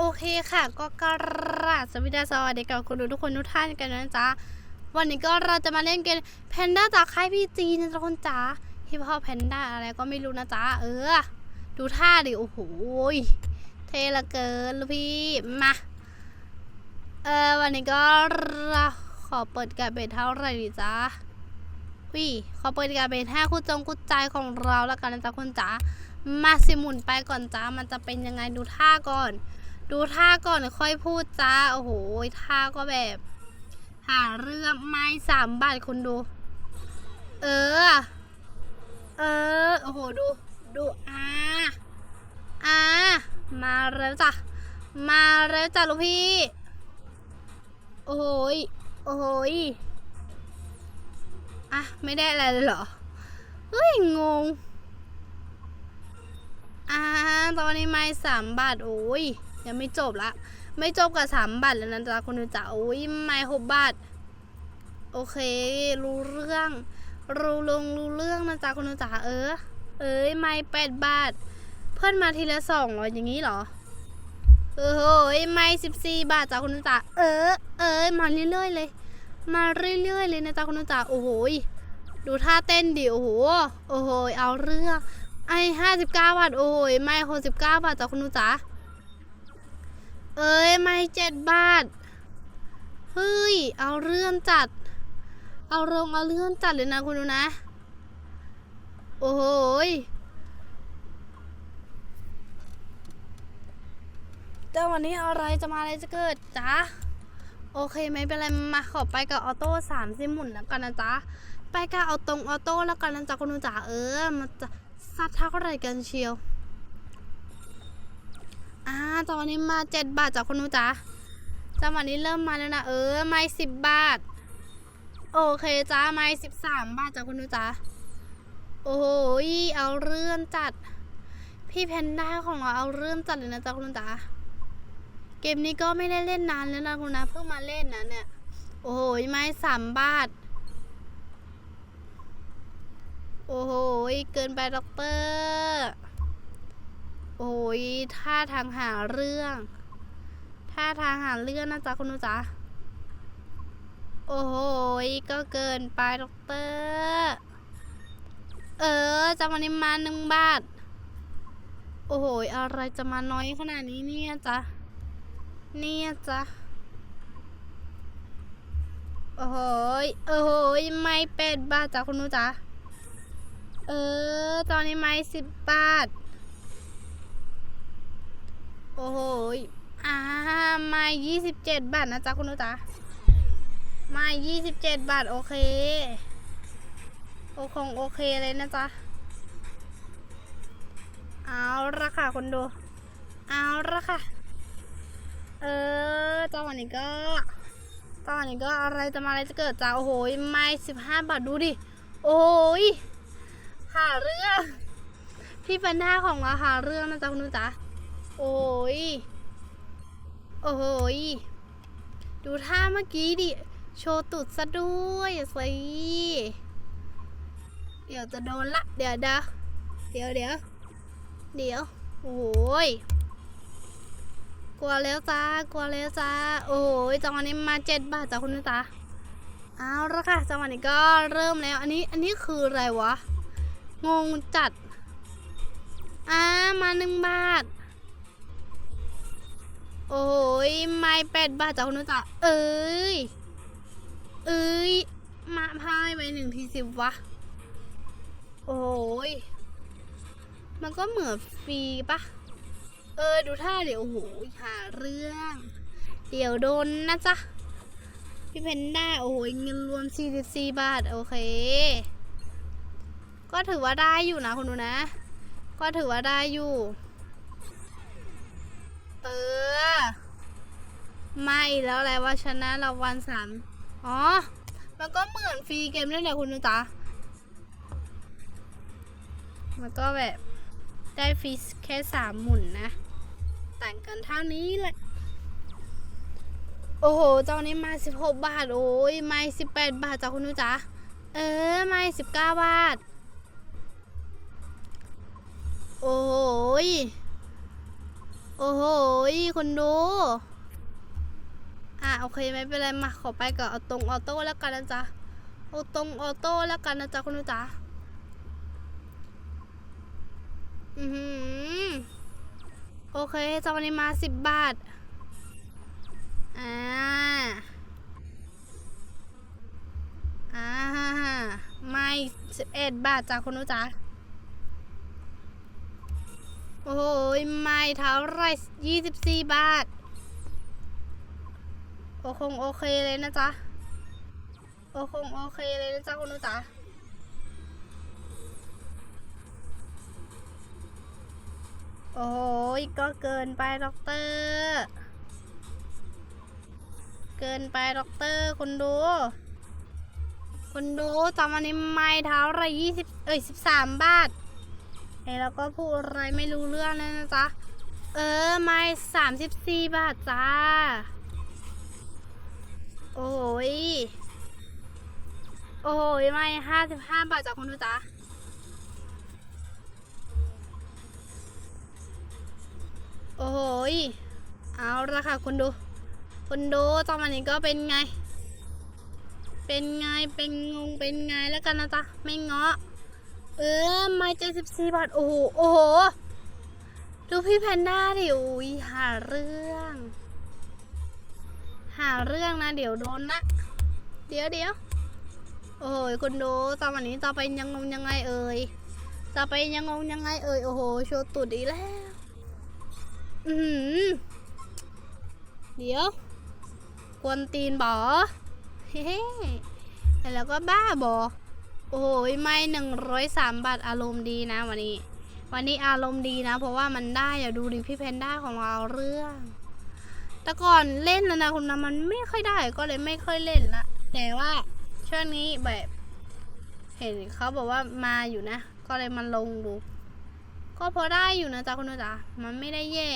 โอเคค่ะ ก็กราบสวัสดีสวัสดีกับคุณทุกคนทุกท่านกันนะจ๊ะ วันนี้ก็เราจะมาเล่นเกมแพนด้าจากค่ายพี่จีนะจ๊ะคนจ๋าฮิปฮอปแพนด้าอะไรก็ไม่รู้นะจ๊ะ เออ ดูท่าดิ โอ้โหเทละเกินลูกพี่ มา เออ วันนี้ก็เราขอเปิดการเบทเท่าไหร่ดีจ๊ะวิขอเปิดการเบทห้าคู่จงคู่ใจของเราแล้วกันนะจ๊ะคนจ๋ามาสิหมุนไปก่อนจ้า มันจะเป็นยังไงดูท่าก่อน ดูท่าก่อนค่อยพูดจ้า โอ้โหท่าก็แบบ หาเรื่องไม้สามบาทคุณดู เออ เออ โอ้โห ดู ดูอ่าอ่ามาแล้วจ้ะ มาแล้วจ้ะลูกพี่ โอ้โหโอ้โหอะ ไม่ได้อะไรเลยเหรอ เฮ้ย งงอ่าตอนนี้ไม่สามบาท โอ้ย ยังไม่จบละ ไม่จบกับสามบาทแล้วนะจ๊ะคนดูจ๋าโอ้ยไม่หกบาท โอเค รู้เรื่อง รู้ลงรู้เรื่องนะจ๊ะคนดูจ๋าเออ เอ้ยไม่แปดบาท เพื่อนมาทีละสองเหรออย่างนี้เหรอเออโหยไม่สิบสี่บาทจ้ะคนดูจ๋าเออ เอ้ยมาเรื่อยๆเลย มาเรื่อยๆเลยนะจ๊ะคนดูจ๋าโอ้โหยดูท่าเต้นดิโอ้โหโอ้โหเอาเรื่องไอ้ห้าสิบเก้าบาทโอ้ยไม่หกสิบเก้าบาทจ้ะคุณหนูจ๋า เอ้ยไม่เจ็ดบาท เฮ้ย เอาเรื่องจัด เอาลงเอาเรื่องจัดเลยนะคุณดูนะ โอ้โหยแต่วันนี้อะไรจะมาอะไรจะเกิดจ๊ะโอเคไม่เป็นไรมาขอไปกับออโต้สามสิหมุนแล้วกันนะจ๊ะ ไปกับเอาตรงออโต้แล้วกันนะจ๊ะคุณหนูจ๋าเออมันจะซัดเท่าไหร่กันเชียว อ่าตอนนี้มาเจ็ดบาทจากคนนู้จ้าจังหวะนี้เริ่มมาแล้วนะ เออ ไม่สิบบาท โอเคจ้าไม่สิบสามบาทจากคนนู้จ้าโอ้โหเอาเรื่องจัด พี่แพนด้าของเราเอาเรื่องจัดเลยนะจ๊ะคุณนู้นจ้าเกมนี้ก็ไม่ได้เล่นนานแล้วนะคุณนะเพิ่งมาเล่นนะเนี่ย โอ้โหไม่สามบาท โอ้โหเกินไปด็อกเตอร์ โอ้ยท่าทางหาเรื่องท่าทางหาเรื่องนะจ๊ะคุณนูจ๊ะโอ้โหก็เกินไปด็อกเตอร์เออจะมานิมาหนึ่งบาท โอ้โหอะไรจะมาน้อยขนาดนี้เนี่ยจ๊ะเนี่ยจ๊ะโอ้โหโอ้โหไม่เป็ดบาทจ้ะคุณนูจ๊ะเออ ตอนนี้ไม้สิบบาท โอ้โหอ่าไม้ยี่สิบเจ็ดบาทนะจ๊ะคุณนุจ๊ะไม้ยี่สิบเจ็ดบาท โอเค โอคงโอเคเลยนะจ๊ะ เอาละค่ะคนดู เอาละค่ะ เออตอนนี้ก็ตอนนี้ก็อะไรจะมาอะไรจะเกิดจ้า โอ้โห ไม้สิบห้าบาทดูดิ โอ้ยหาเรื่อง พี่เป็นหน้าของเราหาเรื่องนะจ๊ะคุณนุจ๊ะ โอ้ย โอ้ย ดูท่าเมื่อกี้ดิ โชว์ตุดซะด้วยสิเดี๋ยวจะโดนละ เดี๋ยวเดี๋ยวเดี๋ยวเดี๋ยวเดี๋ยว โอ้ย กลัวแล้วจ้า กลัวแล้วจ้า โอ้ยจังหวะนี้มาเจ็ดบาทจ้ะคุณนุจ๊ะเอาละค่ะจังหวะนี้ก็เริ่มแล้ว อันนี้ อันนี้คืออะไรวะ งงจัด อ่า มาหนึ่งบาท โอ้ยไม่แปดบาทจากคุณนุจ๊ะเอ้ย เอ้ย มาพายไปหนึ่งทีสิบวะ โอ้ย มันก็เหมือนฟรีปะ เออ ดูท่าเดี๋ยวโอ้โหหาเรื่อง เดี๋ยวโดนนะจ๊ะ พี่เพนด้าโอ้ยเงินรวม 44 บาท โอเค ก็ถือว่าได้อยู่นะคุณดูนะ ก็ถือว่าได้อยู่ เออไม่แล้วแหละว่าชนะเราวันสามอ๋อ มันก็เหมือนฟรีเกมนั่นแหละคุณดูตามันก็แบบได้ฟรีแค่สามหมุนนะ ต่างกันเท่านี้แหละ โอ้โหเจ้านี้มาสิบหกบาท โอ้ยไม่สิบแปดบาทจ้าคุณดูจ้าเออไม่สิบเก้าบาท โอ้ย โอ้โหคนดู อะโอเคไม่เป็นไรมาขอไปกับเอาตรงออโต้แล้วกันนะจ๊ะเอาตรงออโต้แล้วกันนะจ๊ะคุณดูจ๊ะอือหือโอเคจะวันนี้มาสิบบาท อ่า อ่าไม่สิบเอ็ดบาทจ้ะคุณดูจ๊ะ โอ้โห ไม่เท่าไรยี่สิบสี่บาท โอคงโอเคเลยนะจ๊ะ โอคงโอเคเลยนะจ๊ะคุณดูจ๊ะโอ้ยก็เกินไปด็อกเตอร์ เกินไปด็อกเตอร์คุณดูคุณดูตอนวันนี้ไม่เท้าไรยี่สิบเอ้ยสิบสามบาท เอ้ยแล้วก็พูดอะไรไม่รู้เรื่องเลยนะจ๊ะ เออ ไม่สามสิบสี่บาทจ้า โอ้ย โอ้ยไม่ห้าสิบห้าบาทจากคุณดูจ๊ะโอ้โหยเอาละค่ะคุณดูคุณดูตอนวันนี้ก็เป็นไง เป็นไง เป็นงง เป็นไงแล้วกันนะจ๊ะ ไม่เงาะ เออไม่เจ็ดสิบสี่บาท โอ้โห โอ้โห ดูพี่แพนด้าดิอุ้ยหาเรื่อง หาเรื่องนะ เดี๋ยวโดนนะ เดี๋ยวเดี๋ยวโอ้ยคุณดูตอนวันนี้จะไปยังงงยังไงเอ่ยจะไปยังงงยังไงเอ่ย โอ้โห โชว์ตุดอีกแล้ว อือหือเดี๋ยว กวนตีนบอเฮ้ๆแล้วก็บ้าบอ โอ้โหไม่หนึ่งร้อยสามบาทอารมณ์ดีนะวันนี้ วันนี้อารมณ์ดีนะ เพราะว่ามันได้อย่าดูดิพี่แพนด้าของเราเรื่อง แต่ก่อนเล่นนะนะคุณนะมันไม่ค่อยได้ก็เลยไม่ค่อยเล่นละแต่ว่าช่วงนี้แบบ เห็นเขาบอกว่ามาอยู่นะ ก็เลยมาลงดู ก็พอได้อยู่นะจ๊ะคุณจ๊ะมันไม่ได้แย่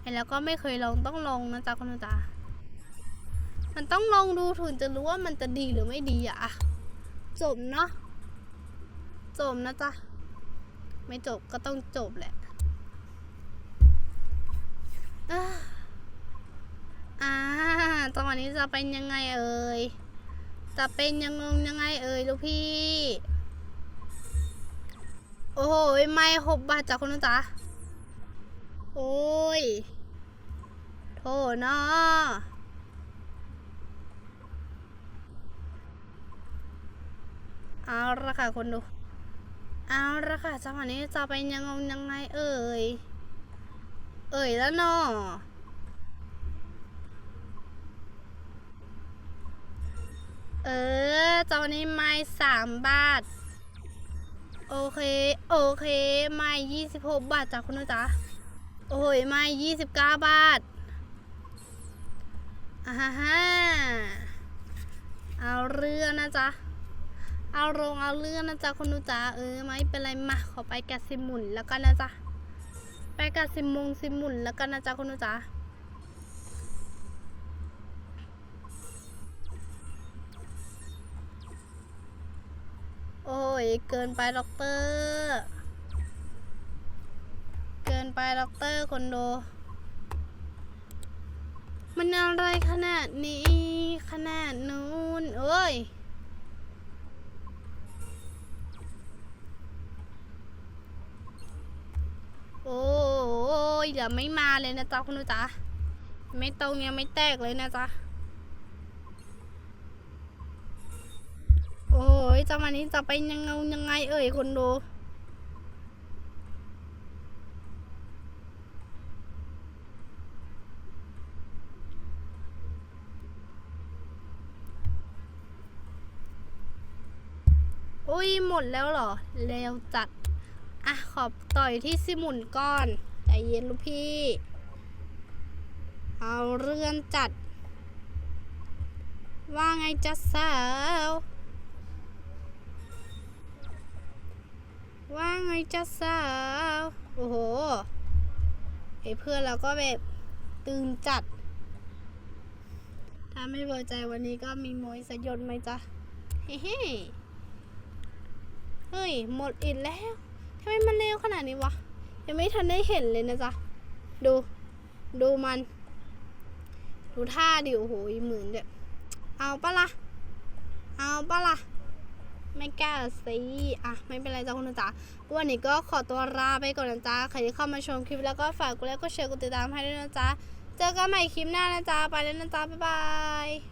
เห็นแล้วก็ไม่เคยลองต้องลองนะจ๊ะคุณจ๊ะมันต้องลองดูถึงจะรู้ว่ามันจะดีหรือไม่ดีอะอะ จบเนาะจบนะจ๊ะ ไม่จบก็ต้องจบแหละอ่าอ่าตอนนี้จะเป็นยังไงเอ่ย จะเป็นยังงงยังไงเอ่ยลูกพี่ โอ้โหไม่หกบาทจากคุณนุจ๊ะโอ้ย โทษเนาะ เอาละค่ะคนดู เอาละค่ะจังหวะนี้จะไปยังงยังไงเอ่ย เอ่ยแล้วเนาะเออจังหวะนี้ไม่สามบาท โอเค โอเค ไม่ยี่สิบหกบาทจากคุณนุจ๊ะโอ้ยไม่ยี่สิบเก้าบาทอ่าฮะเอาเรื่องนะจ๊ะ เอาลงเอาเรื่องนะจ๊ะคุณนุจ๊ะเออไม่เป็นไรมาขอไปกับสิหมุนแล้วกันนะจ๊ะไปกับสิมงสิหมุนแล้วกันนะจ๊ะคุณนุจ๊ะโอ้ยเกินไปด็อกเตอร์เกินไปด็อกเตอร์คนดูมันอะไรขนาดนี้ ขนาดนู้นเอ้ย โอ้ยเดี๋ยวไม่มาเลยนะจ๊ะคุณดูจ๊ะไม่ตรงยังไม่แตกเลยนะจ๊ะโอ้ยจังหวะนี้จะไปยังไงยังไง เอ่ยคนดูอุ้ยหมดแล้วเหรอ เร็วจัด อะขอบต่อยที่สิมุนก่อนใจเย็นลูกพี่ เอาเรื่องจัด ว่าไงจ๊ะสาว ว่าไงจ๊ะสาว โอ้โหไอ้เพื่อนเราก็แบบตึงจัด ถ้าไม่พอใจวันนี้ก็มีมวยสยดไหมจ๊ะ เฮ้เฮ้เฮ้ยหมดอีกแล้ว ทำไมมันเร็วขนาดนี้วะ ยังไม่ทันได้เห็นเลยนะจ๊ะ ดู ดูมัน ดูท่าดิโอ้โหอีหมื่นเนี่ยเอาปะละ่ะ เอาปะละ่ะ ไม่กล้าสิอะ ไม่เป็นไรจ้าคุณจ๋าวันนี้ก็ขอตัวลาไปก่อนนะจ๊ะ ใครที่เข้ามาชมคลิปแล้วก็ฝากกดไลค์กดแชร์กดติดตามให้ด้วยนะจ๊ะ เจอกันใหม่คลิปหน้านะจ๊ะ ไปแล้วนะจ๊ะ บ๊ายบาย